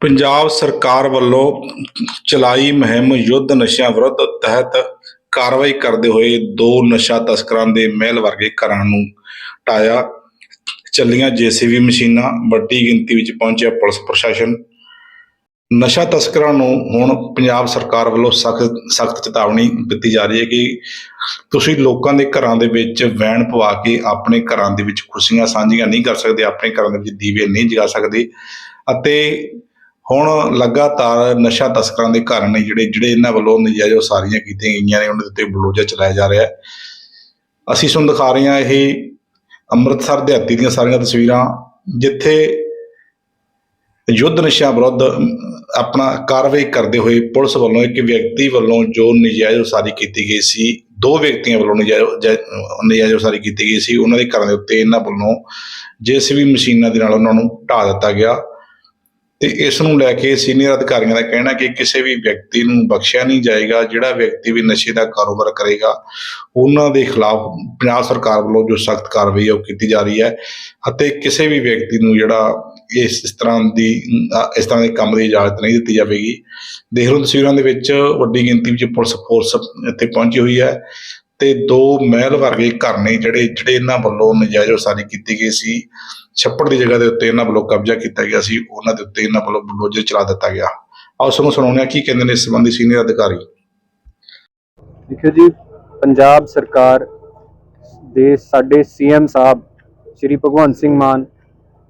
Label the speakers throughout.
Speaker 1: ਪੰਜਾਬ ਸਰਕਾਰ ਵੱਲੋਂ ਚਲਾਈ ਮੁਹਿੰਮ ਯੁੱਧ ਨਸ਼ਿਆਂ ਵਿਰੁੱਧ ਤਹਿਤ ਕਾਰਵਾਈ ਕਰਦੇ ਹੋਏ ਦੋ ਨਸ਼ਾ ਤਸਕਰਾਂ ਦੇ ਮਹਿਲ ਵਰਗੇ ਘਰਾਂ ਨੂੰ ਢਾਇਆ ਚੱਲੀਆਂ ਜੀਸੀਬੀ ਮਸ਼ੀਨਾਂ, ਵੱਡੀ ਗਿਣਤੀ ਵਿੱਚ ਪਹੁੰਚਿਆ ਪੁਲਿਸ ਪ੍ਰਸ਼ਾਸਨ। ਨਸ਼ਾ ਤਸਕਰਾਂ ਨੂੰ ਹੁਣ ਪੰਜਾਬ ਸਰਕਾਰ ਵੱਲੋਂ ਸਖਤ ਸਖਤ ਚੇਤਾਵਨੀ ਦਿੱਤੀ ਜਾ ਰਹੀ ਹੈ ਕਿ ਤੁਸੀਂ ਲੋਕਾਂ ਦੇ ਘਰਾਂ ਦੇ ਵਿੱਚ ਵੈਣ ਪਵਾ ਕੇ ਆਪਣੇ ਘਰਾਂ ਦੇ ਵਿੱਚ ਖੁਸ਼ੀਆਂ ਸਾਂਝੀਆਂ ਨਹੀਂ ਕਰ ਸਕਦੇ, ਆਪਣੇ ਘਰਾਂ ਦੇ ਵਿੱਚ ਦੀਵੇ ਨਹੀਂ ਜਗਾ ਸਕਦੇ ਅਤੇ ਹੁਣ ਲਗਾਤਾਰ ਨਸ਼ਾ ਤਸਕਰਾਂ ਦੇ ਘਰ ਨੇ ਜਿਹੜੇ ਜਿਹੜੇ ਇਹਨਾਂ ਵੱਲੋਂ ਨਜਾਇਜ਼ ਉਸਾਰੀਆਂ ਕੀਤੀਆਂ ਗਈਆਂ ਨੇ, ਉਹਨਾਂ ਦੇ ਉੱਤੇ ਬਲੋਜਾ ਚਲਾਇਆ ਜਾ ਰਿਹਾ ਹੈ। ਅਸੀਂ ਤੁਹਾਨੂੰ ਦਿਖਾ ਰਹੇ ਹਾਂ ਇਹ ਅੰਮ੍ਰਿਤਸਰ ਦਿਹਾਤੀ ਦੀਆਂ ਸਾਰੀਆਂ ਤਸਵੀਰਾਂ, ਜਿੱਥੇ ਯੁੱਧ ਨਸ਼ਿਆਂ ਵਿਰੁੱਧ ਆਪਣਾ ਕਾਰਵਾਈ ਕਰਦੇ ਹੋਏ ਪੁਲਿਸ ਵੱਲੋਂ ਇੱਕ ਵਿਅਕਤੀ ਵੱਲੋਂ ਜੋ ਨਜਾਇਜ਼ ਉਸਾਰੀ ਕੀਤੀ ਗਈ ਸੀ, ਦੋ ਵਿਅਕਤੀਆਂ ਵੱਲੋਂ ਨਜਾਇਜ਼ ਨਜਾਇਜ਼ ਉਸਾਰੀ ਕੀਤੀ ਗਈ ਸੀ, ਉਹਨਾਂ ਦੇ ਘਰਾਂ ਦੇ ਉੱਤੇ ਇਹਨਾਂ ਵੱਲੋਂ ਜੇਸੀਬੀ ਮਸ਼ੀਨਾਂ ਦੇ ਨਾਲ ਉਹਨਾਂ ਨੂੰ ਢਾ ਦਿੱਤਾ ਗਿਆ। ਤੇ ਇਸ ਨੂੰ ਲੈ ਕੇ ਸੀਨੀਅਰ ਅਧਿਕਾਰੀਆਂ ਦਾ ਕਹਿਣਾ ਕਿ ਕਿਸੇ ਵੀ ਵਿਅਕਤੀ ਨੂੰ ਬਖਸ਼ਿਆ ਨਹੀਂ ਜਾਏਗਾ, ਜਿਹੜਾ ਵਿਅਕਤੀ ਵੀ ਨਸ਼ੇ ਦਾ ਕਾਰੋਬਾਰ ਕਰੇਗਾ, ਉਹਨਾਂ ਦੇ ਖਿਲਾਫ ਪੰਜਾਬ ਸਰਕਾਰ ਵੱਲੋਂ ਜੋ ਸਖਤ ਕਾਰਵਾਈ ਹੈ ਉਹ ਕੀਤੀ ਜਾ ਰਹੀ ਹੈ ਅਤੇ ਕਿਸੇ ਵੀ ਵਿਅਕਤੀ ਨੂੰ ਜਿਹੜਾ ਇਸ ਇਸ ਤਰ੍ਹਾਂ ਦੀ ਇਸ ਤਰ੍ਹਾਂ ਦੇ ਕੰਮ ਦੀ ਇਜਾਜ਼ਤ ਨਹੀਂ ਦਿੱਤੀ ਜਾਵੇਗੀ। ਦੇਖ ਲਓ ਤਸਵੀਰਾਂ ਦੇ ਵਿੱਚ ਵੱਡੀ ਗਿਣਤੀ ਵਿੱਚ ਪੁਲਿਸ ਫੋਰਸ ਇੱਥੇ ਪਹੁੰਚੀ ਹੋਈ ਹੈ। ਤੇ ਦੋ ਮਹਿਲ ਵਰਗੇ ਘਰ ਨੇ ਜਿਹੜੇ ਜਿਹੜੇ ਇਹਨਾਂ ਵੱਲੋਂ ਨਜਾਇਜ਼ ਉਸਾਰੀ ਕੀਤੀ ਗਈ ਸੀ। ਛੱਪੜ ਦੀ ਜਗ੍ਹਾ ਦੇ ਉੱਤੇ ਇਹਨਾਂ ਵੱਲੋਂ ਕਬਜ਼ਾ ਕੀਤਾ ਗਿਆ ਸੀ। ਉਹਨਾਂ ਦੇ ਉੱਤੇ ਇਹਨਾਂ ਵੱਲੋਂ ਬੁਲਡੋਜ਼ਰ ਚਲਾ ਦਿੱਤਾ ਗਿਆ। ਆਓ ਸਾਨੂੰ ਸੁਣਾਉਂਦੇ ਹਾਂ ਕੀ ਕਹਿੰਦੇ ਨੇ ਇਸ ਸੰਬੰਧੀ ਸੀਨੀਅਰ ਅਧਿਕਾਰੀ।
Speaker 2: ਦੇਖਿਓ ਜੀ, ਪੰਜਾਬ ਸਰਕਾਰ ਦੇ ਸਾਡੇ ਸੀਐਮ ਸਾਹਿਬ ਸ਼੍ਰੀ ਭਗਵੰਤ ਸਿੰਘ ਮਾਨ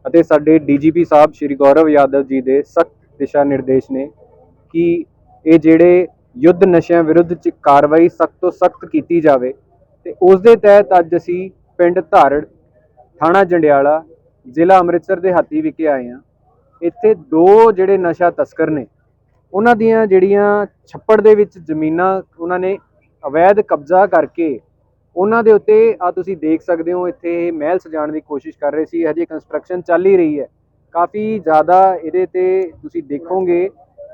Speaker 2: ਅਤੇ ਸਾਡੇ ਡੀਜੀਪੀ ਸਾਹਿਬ ਸ਼੍ਰੀ ਗੌਰਵ ਯਾਦਵ ਜੀ ਦੇ ਸਖਤ ਦਿਸ਼ਾ ਨਿਰਦੇਸ਼ ਨੇ ਕਿ ਇਹ ਜਿਹੜੇ ਯੁੱਧ ਨਸ਼ਿਆਂ ਵਿਰੁੱਧ ਚ ਕਾਰਵਾਈ ਸਖਤ ਤੋਂ ਸਖਤ ਕੀਤੀ ਜਾਵੇ ਤੇ ਉਸ ਦੇ ਤਹਿਤ ਅੱਜ ਅਸੀਂ ਪਿੰਡ ਧਾਰੜ ਥਾਣਾ ਜੰਡਿਆਲਾ, ਜ਼ਿਲ੍ਹਾ ਅੰਮ੍ਰਿਤਸਰ ਦੇ ਹਾਤੀ ਵਿਖੇ ਆਏ ਹਾਂ। ਇੱਥੇ ਦੋ ਜਿਹੜੇ ਨਸ਼ਾ ਤਸਕਰ ਨੇ, ਉਹਨਾਂ ਦੀਆਂ ਜਿਹੜੀਆਂ ਛੱਪੜ ਦੇ ਵਿੱਚ ਜ਼ਮੀਨਾਂ ਉਹਨਾਂ ਨੇ ਅਵੈਧ ਕਬਜ਼ਾ ਕਰਕੇ ਉਹਨਾਂ ਦੇ ਉੱਤੇ ਆ ਤੁਸੀਂ ਦੇਖ ਸਕਦੇ ਹੋ, ਇੱਥੇ ਇਹ ਮਹਿਲ ਸਜਾਉਣ ਦੀ ਕੋਸ਼ਿਸ਼ ਕਰ ਰਹੇ ਸੀ ਹਜੇ ਕੰਸਟਰਕਸ਼ਨ ਚੱਲ ਹੀ ਰਹੀ ਹੈ। ਕਾਫੀ ਜ਼ਿਆਦਾ ਇਹਦੇ ਤੇ ਤੁਸੀਂ ਦੇਖੋਗੇ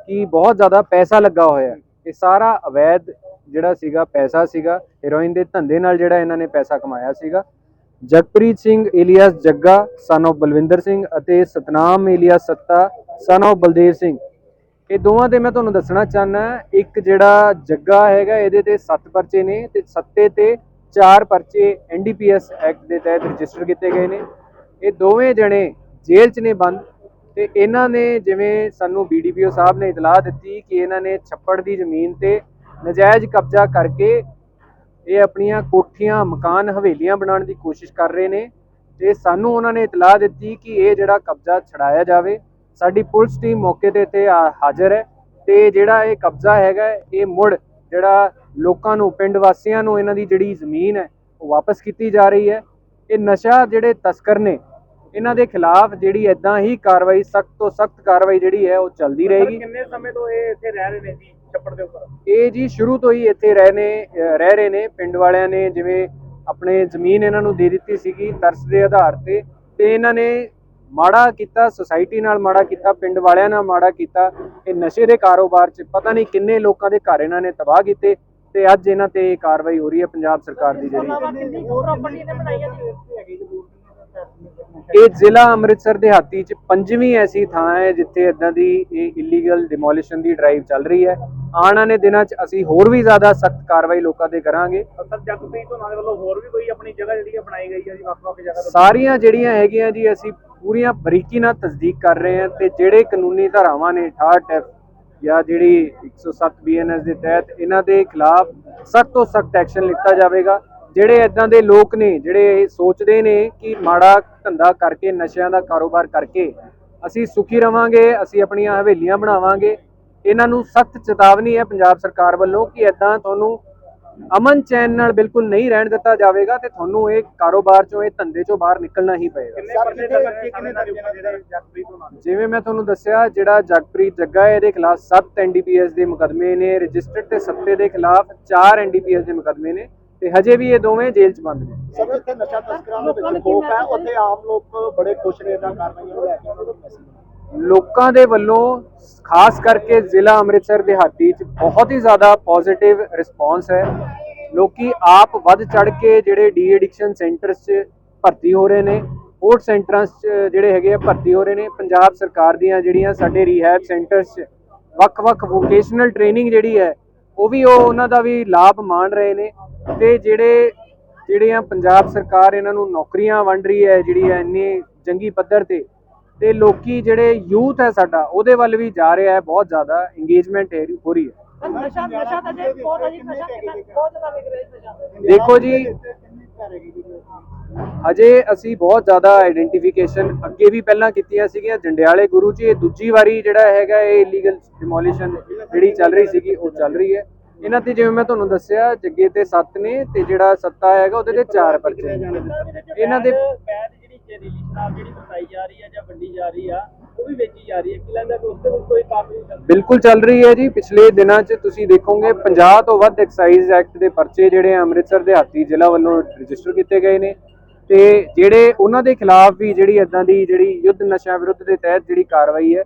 Speaker 2: ਕਿ ਬਹੁਤ ਜ਼ਿਆਦਾ ਪੈਸਾ ਲੱਗਾ ਹੋਇਆ ਹੈ। ਇਹ ਸਾਰਾ ਅਵੈਧ ਜਿਹੜਾ ਸੀਗਾ, ਪੈਸਾ ਸੀਗਾ ਹੀਰੋਇਨ ਦੇ ਧੰਦੇ ਨਾਲ ਜਿਹੜਾ ਇਹਨਾਂ ਨੇ ਪੈਸਾ ਕਮਾਇਆ ਸੀਗਾ। ਜਗਪ੍ਰੀਤ ਸਿੰਘ ਏਲੀਆਸ ਜੱਗਾ ਸਨ of ਬਲਵਿੰਦਰ ਸਿੰਘ ਅਤੇ Satnam alias Satta, son of Baldev Singh. ਇਹ ਦੋਵਾਂ 'ਤੇ ਮੈਂ ਤੁਹਾਨੂੰ ਦੱਸਣਾ ਚਾਹਨਾ ਇੱਕ ਜਿਹੜਾ ਜੱਗਾ ਹੈਗਾ, ਇਹਦੇ ਤੇ 7 ਪਰਚੇ ਨੇ ਤੇ ਸੱਤੇ ਤੇ 4 ਪਰਚੇ ਐਨਡੀਪੀਐਸ ਐਕਟ ਦੇ ਤਹਿਤ ਰਜਿਸਟਰ ਕੀਤੇ ਗਏ ਨੇ। ਇਹ ਦੋਵੇਂ ਜਣੇ ਜੇਲ੍ਹ 'ਚ ਨੇ ਬੰਦ। ਤੇ ਇਹਨਾਂ ਨੇ ਜਿਵੇਂ ਸਾਨੂੰ ਬੀਡੀਪੀਓ ਸਾਹਿਬ ਨੇ ਇਤਲਾਹ ਦਿੱਤੀ ਕਿ ਇਹਨਾਂ ਨੇ ਛੱਪੜ ਦੀ ਜ਼ਮੀਨ ਤੇ ਨਜਾਇਜ਼ ਕਬਜ਼ਾ ਕਰਕੇ ਇਹ ਆਪਣੀਆਂ ਕੋਠੀਆਂ, ਮਕਾਨ ਹਵੇਲੀਆਂ ਬਣਾਉਣ ਦੀ ਕੋਸ਼ਿਸ਼ ਕਰ ਰਹੇ ਨੇ ਤੇ ਸਾਨੂੰ ਉਹਨਾਂ ਨੇ ਇਤਲਾਹ ਦਿੱਤੀ ਕਿ ਇਹ ਜਿਹੜਾ ਕਬਜ਼ਾ ਛਡਾਇਆ ਜਾਵੇ। ਸਾਡੀ ਪੁਲਿਸ ਟੀਮ ਮੌਕੇ ਤੇ ਇੱਥੇ ਆ- ਹਾਜ਼ਰ ਹੈ ਤੇ ਜਿਹੜਾ ਇਹ ਕਬਜ਼ਾ ਹੈਗਾ, ਇਹ ਮੁੜ ਜਿਹੜਾ ਲੋਕਾਂ ਨੂੰ, ਪਿੰਡ ਵਾਸੀਆਂ ਨੂੰ ਇਹਨਾਂ ਦੀ ਜਿਹੜੀ ਜ਼ਮੀਨ ਹੈ, ਉਹ ਵਾਪਸ ਕੀਤੀ ਜਾ ਰਹੀ ਹੈ। ਇਹ ਨਸ਼ਾ ਜਿਹੜੇ ਤਸਕਰ ਨੇ ਇਹਨਾਂ ਦੇ ਖਿਲਾਫ ਜਿਹੜੀ ਇਦਾਂ ਹੀ ਕਾਰਵਾਈ ਸਖਤ ਤੋਂ ਸਖਤ ਕਾਰਵਾਈ ਜਿਹੜੀ ਹੈ ਉਹ ਚੱਲਦੀ ਰਹੇਗੀ।
Speaker 3: ਕਿੰਨੇ ਸਮੇਂ ਤੋਂ ਇਹ ਇੱਥੇ ਰਹਿ ਰਹੇ ਨੇ ਜੀ ਛੱਪੜ ਦੇ ਉੱਪਰ?
Speaker 2: ਇਹ ਜੀ ਸ਼ੁਰੂ ਤੋਂ ਹੀ ਇੱਥੇ ਰਹਿ ਨੇ ਰਹਿ ਰਹੇ ਨੇ। ਪਿੰਡ ਵਾਲਿਆਂ ਨੇ ਜਿਵੇਂ ਆਪਣੇ ਜ਼ਮੀਨ ਇਹਨਾਂ ਨੂੰ ਦੇ ਦਿੱਤੀ ਸੀਗੀ ਤਰਸ ਦੇ ਆਧਾਰ ਤੇ ਤੇ ਇਹਨਾਂ ਨੇ ਮਾੜਾ ਕੀਤਾ ਸੁਸਾਇਟੀ ਨਾਲ ਮਾੜਾ ਕੀਤਾ ਪਿੰਡ ਵਾਲਿਆਂ ਨਾਲ ਮਾੜਾ ਕੀਤਾ। ਇਹ ਨਸ਼ੇ ਦੇ ਕਾਰੋਬਾਰ 'ਚ ਪਤਾ ਨਹੀਂ ਕਿੰਨੇ ਲੋਕਾਂ ਦੇ ਘਰ ਇਹਨਾਂ ਨੇ ਤਬਾਹ ਕੀਤੇ ਤੇ ਅੱਜ ਇਹਨਾਂ ਤੇ ਇਹ ਕਾਰਵਾਈ ਹੋ ਰਹੀ ਹੈ ਪੰਜਾਬ ਸਰਕਾਰ ਦੀ ਜਿਹੜੀ
Speaker 3: ਕਿੰਨੀ ਪ੍ਰਾਪਰਟੀ ਨੇ ਬਣਾਈਆਂ ਜੀ
Speaker 2: ਇਹ ਜ਼ਿਲ੍ਹਾ ਅੰਮ੍ਰਿਤਸਰ ਦੇ ਹਾਤੀ 'ਚ ਪੰਜਵੀਂ ਐਸੀ ਥਾਂ ਹੈ ਜਿੱਥੇ ਇਦਾਂ ਦੀ ਇਹ ਇਲੀਗਲ ਡਿਮੋਲੀਸ਼ਨ ਦੀ ਡਰਾਈਵ ਚੱਲ ਰਹੀ ਹੈ। ਆਉਣ ਵਾਲੇ ਦਿਨਾਂ 'ਚ ਅਸੀਂ ਹੋਰ ਵੀ ਜ਼ਿਆਦਾ ਸਖਤ ਕਾਰਵਾਈ ਲੋਕਾਂ ਤੇ ਕਰਾਂਗੇ।
Speaker 3: ਸਰ ਜਗਪ੍ਰੀਤ ਹੋਣਾ ਦੇ ਵੱਲੋਂ ਹੋਰ ਵੀ ਕੋਈ ਆਪਣੀ ਜਗ੍ਹਾ ਜਿਹੜੀ ਹੈ ਬਣਾਈ ਗਈ ਹੈ ਜੀ ਵੱਖ-ਵੱਖ ਜਗ੍ਹਾ ਤੋਂ?
Speaker 2: ਸਾਰੀਆਂ ਜਿਹੜੀਆਂ ਹੈਗੀਆਂ ਜੀ ਅਸੀਂ ਪੂਰੀਆਂ ਬਰੀਕੀ ਨਾਲ ਤਸਦੀਕ ਕਰ ਰਹੇ ਹਾਂ ਤੇ ਜਿਹੜੇ ਕਾਨੂੰਨੀ ਧਾਰਾਵਾਂ ਨੇ 68 ਐਫ ਜਾਂ ਜਿਹੜੀ 107 ਬੀਐਨਐਸ ਦੇ ਤਹਿਤ ਇਹਨਾਂ ਦੇ ਖਿਲਾਫ ਸਖਤ ਤੋਂ ਸਖਤ ਐਕਸ਼ਨ ਲਿੱਤਾ ਜਾਵੇਗਾ। ਜਿਹੜੇ ਇਦਾਂ ਦੇ ਲੋਕ ਨੇ ਜਿਹੜੇ ਇਹ ਸੋਚਦੇ ਨੇ ਕਿ ਮਾੜਾ ਧੰਦਾ ਕਰਕੇ ਨਸ਼ਿਆਂ ਦਾ ਕਾਰੋਬਾਰ ਕਰਕੇ ਅਸੀਂ ਸੁਖੀ ਰਵਾਂਗੇ ਅਸੀਂ ਆਪਣੀਆਂ ਹਵੇਲੀਆਂ ਬਣਾਵਾਂਗੇ ਇਹਨਾਂ ਨੂੰ ਸਖਤ ਚੇਤਾਵਨੀ ਹੈ ਪੰਜਾਬ ਸਰਕਾਰ ਵੱਲੋਂ ਕਿ ਇਦਾਂ ਤੁਹਾਨੂੰ ਅਮਨ ਚੈਨ ਨਾਲ ਬਿਲਕੁਲ ਨਹੀਂ ਰਹਿਣ ਦਿੱਤਾ ਜਾਵੇਗਾ ਤੇ ਤੁਹਾਨੂੰ ਇਹ ਕਾਰੋਬਾਰ ਚੋਂ ਇਹ ਧੰਦੇ ਚੋਂ ਬਾਹਰ ਨਿਕਲਣਾ ਹੀ ਪਏਗਾ। ਜਿਵੇਂ ਮੈਂ ਤੁਹਾਨੂੰ ਦੱਸਿਆ ਜਿਹੜਾ ਜਗਪ੍ਰੀਤ ਜੱਗਾ ਹੈ ਇਹਦੇ ਖਿਲਾਫ 7 ਐਨਡੀਪੀਐਸ ਦੇ ਮੁਕਦਮੇ ਨੇ ਰਜਿਸਟਰਡ ਤੇ ਸੱਤੇ ਦੇ ਖਿਲਾਫ 4 ਐਨਡੀਪੀਐਸ ਦੇ ਮੁਕਦਮੇ ਨੇ। ਤੇ ਹਜੇ ਵੀ ਇਹ ਦੋਵੇਂ ਜੇਲ੍ਹ 'ਚ ਬੰਦ ਨੇ।
Speaker 4: ਸਭ ਇੱਥੇ ਨਸ਼ਾ ਤਸਕਰਾਂ ਦੇ ਵਿੱਚ ਖੋਫ ਹੈ ਉੱਥੇ ਆਮ ਲੋਕ ਬੜੇ ਖੁਸ਼ ਨੇ ਇਹਨਾਂ ਕਾਰਵਾਈਆਂ ਨੂੰ ਲੈ ਕੇ ਉਹਨਾਂ ਨੂੰ ਮੈਸੇਜ
Speaker 2: ਲੋਕਾਂ ਦੇ ਵੱਲੋਂ ਖਾਸ ਕਰਕੇ ਜ਼ਿਲ੍ਹਾ ਅੰਮ੍ਰਿਤਸਰ ਦਿਹਾਤੀ 'ਚ ਬਹੁਤ ਹੀ ਜ਼ਿਆਦਾ ਪੋਜ਼ਿਟਿਵ ਰਿਸਪੌਂਸ ਹੈ। ਲੋਕੀ ਆਪ ਵੱਧ ਚੜ ਕੇ ਜਿਹੜੇ ਡੀ ਐਡਿਕਸ਼ਨ ਸੈਂਟਰਸ 'ਚ ਭਰਤੀ ਹੋ ਰਹੇ ਨੇ ਸਪੋਰਟ ਸੈਂਟਰਾਂ 'ਚ ਜਿਹੜੇ ਹੈਗੇ ਆ ਭਰਤੀ ਹੋ ਰਹੇ ਨੇ। ਪੰਜਾਬ ਸਰਕਾਰ ਦੀਆਂ ਜਿਹੜੀਆਂ ਸਾਡੇ ਰੀਹੈਬ ਸੈਂਟਰਸ 'ਚ ਵੱਖ-ਵੱਖ ਵੋਕੇਸ਼ਨਲ ਟ੍ਰੇਨਿੰਗ ਜਿਹੜੀ ਹੈ ਉਹ ਵੀ ਉਹ ਉਹਨਾਂ ਦਾ ਵੀ ਲਾਭ ਮਾਣ ਰਹੇ ਨੇ ਤੇ ਜਿਹੜੇ ਜਿਹੜੀਆਂ ਪੰਜਾਬ ਸਰਕਾਰ ਇਹਨਾਂ ਨੂੰ ਨੌਕਰੀਆਂ ਵੰਡ ਰਹੀ ਹੈ ਜਿਹੜੀ ਹੈ ਇੰਨੀ ਜੰਗੀ ਪੱਧਰ ਤੇ ਤੇ ਲੋਕੀ ਜਿਹੜੇ ਯੂਥ ਹੈ ਸਾਡਾ ਉਹਦੇ ਵੱਲ ਵੀ ਜਾ ਰਿਹਾ ਹੈ ਬਹੁਤ ਜ਼ਿਆਦਾ ਇੰਗੇਜਮੈਂਟ ਹੋ ਰਹੀ ਹੈ। ਦੇਖੋ ਜੀ ਅਜੇ ਅਸੀਂ ਬਹੁਤ ਜ਼ਿਆਦਾ ਆਈਡੈਂਟੀਫਿਕੇਸ਼ਨ ਅੱਗੇ ਵੀ ਪਹਿਲਾਂ ਕੀਤੀਆਂ ਸੀਗੀਆਂ। ਜੰਡਿਆਲੇ ਗੁਰੂ ਜੀ ਇਹ ਦੂਜੀ ਵਾਰੀ ਜਿਹੜਾ ਹੈਗਾ ਇਹ ਇਲੀਗਲ ਡਿਮੋਲੀਸ਼ਨ ਜਿਹੜੀ ਚੱਲ ਰਹੀ ਸੀਗੀ ਉਹ ਚੱਲ ਰਹੀ ਹੈ। ਇਹਨਾਂ ਤੇ ਜਿਵੇਂ ਮੈਂ ਤੁਹਾਨੂੰ ਦੱਸਿਆ ਜੱਗੇ ਤੇ 7 ਨੇ ਤੇ ਜਿਹੜਾ ਸੱਤਾ ਹੈਗਾ ਉਹਦੇ ਤੇ 4 ਪਰਚੇ ਇਹਨਾਂ ਦੇ
Speaker 3: ਬੈਦ ਜਿਹੜੀ ਜ਼ਹਿਰੀਲੀ ਸ਼ਰਾਬ ਜਿਹੜੀ ਵਰਤਾਈ ਜਾ ਰਹੀ ਹੈ ਜਾਂ ਵੰਡੀ ਜਾ ਰਹੀ ਆ ਉਹ ਵੀ ਵੇਚੀ ਜਾ ਰਹੀ ਹੈ। ਕਿ ਲੱਗਦਾ ਕਿ ਉਸ ਤੇ ਕੋਈ ਕਾਰਵਾਈ ਚੱਲ
Speaker 2: ਬਿਲਕੁਲ ਚੱਲ ਰਹੀ ਹੈ ਜੀ। ਪਿਛਲੇ ਦਿਨਾਂ 'ਚ ਤੁਸੀਂ ਦੇਖੋਗੇ 50 ਤੋਂ ਵੱਧ ਐਕਸਾਈਜ਼ ਐਕਟ ਦੇ ਪਰਚੇ ਜਿਹੜੇ ਅੰਮ੍ਰਿਤਸਰ ਦੇ ਹਾਤੀ ਜ਼ਿਲ੍ਹਾ ਵੱਲੋਂ ਰਜਿਸਟਰ ਕੀਤੇ ਗਏ ਨੇ। ਤੇ ਜਿਹੜੇ ਉਹਨਾਂ ਦੇ ਖਿਲਾਫ ਵੀ ਜਿਹੜੀ ਇਦਾਂ ਦੀ ਜਿਹੜੀ ਯੁੱਧ ਨਸ਼ਾ ਵਿਰੁੱਧ ਦੇ ਤਹਿਤ ਜਿਹੜੀ ਕਾਰਵਾਈ ਹੈ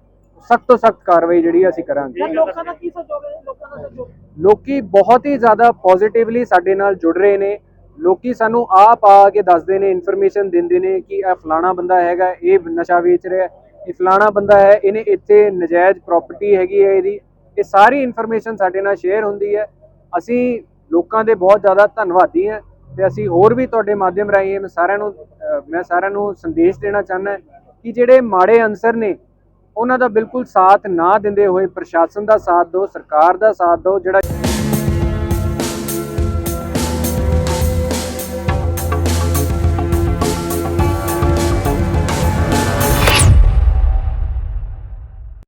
Speaker 2: ਸਖਤ ਤੋਂ ਸਖਤ ਕਾਰਵਾਈ ਜਿਹੜੀ ਅਸੀਂ ਕਰਾਂਗੇ।
Speaker 3: ਲੋਕਾਂ ਦਾ ਕੀ ਸਹਿਯੋਗ ਹੈ? ਲੋਕਾਂ ਦਾ ਸਹਿਯੋਗ?
Speaker 2: ਲੋਕੀ ਬਹੁਤ ਹੀ ਜ਼ਿਆਦਾ ਪੋਜ਼ਿਟਿਵਲੀ ਸਾਡੇ ਨਾਲ ਜੁੜ ਰਹੇ ਨੇ। ਲੋਕੀ ਸਾਨੂੰ ਆਪ ਆ ਕੇ ਦੱਸਦੇ ਨੇ ਇਨਫੋਰਮੇਸ਼ਨ ਦਿੰਦੇ ਨੇ ਕਿ ਇਹ ਫਲਾਣਾ ਬੰਦਾ ਹੈਗਾ ਇਹ ਨਸ਼ਾ ਵੇਚ ਰਿਹਾ ਹੈ, ਇਹ ਫਲਾਣਾ ਬੰਦਾ ਹੈ ਇਹਨੇ ਇੱਥੇ ਨਜਾਇਜ਼ ਪ੍ਰਾਪਰਟੀ ਹੈਗੀ ਹੈ ਇਹਦੀ। ਇਹ ਸਾਰੀ ਇਨਫੋਰਮੇਸ਼ਨ ਸਾਡੇ ਨਾਲ ਸ਼ੇਅਰ ਹੁੰਦੀ ਹੈ। ਅਸੀਂ ਲੋਕਾਂ ਦੇ ਬਹੁਤ ਜ਼ਿਆਦਾ ਧੰਨਵਾਦੀ ਹਾਂ। ਤੇ ਅਸੀਂ ਹੋਰ ਵੀ ਤੁਹਾਡੇ ਮਾਧਿਅਮ ਰਾਹੀਂ ਮੈਂ ਸਾਰਿਆਂ ਨੂੰ ਮੈਂ ਸਾਰਿਆਂ ਨੂੰ ਸੰਦੇਸ਼ ਦੇਣਾ ਚਾਹੁੰਦਾ ਕਿ ਜਿਹੜੇ ਮਾੜੇ ਅਨਸਰ ਨੇ, ਉਹਨਾਂ ਦਾ ਬਿਲਕੁਲ ਸਾਥ ਨਾ ਦਿੰਦੇ ਹੋਏ ਪ੍ਰਸ਼ਾਸਨ ਦਾ ਸਾਥ ਦਿਓ, ਸਰਕਾਰ ਦਾ ਸਾਥ ਦਿਓ, ਜਿਹੜਾ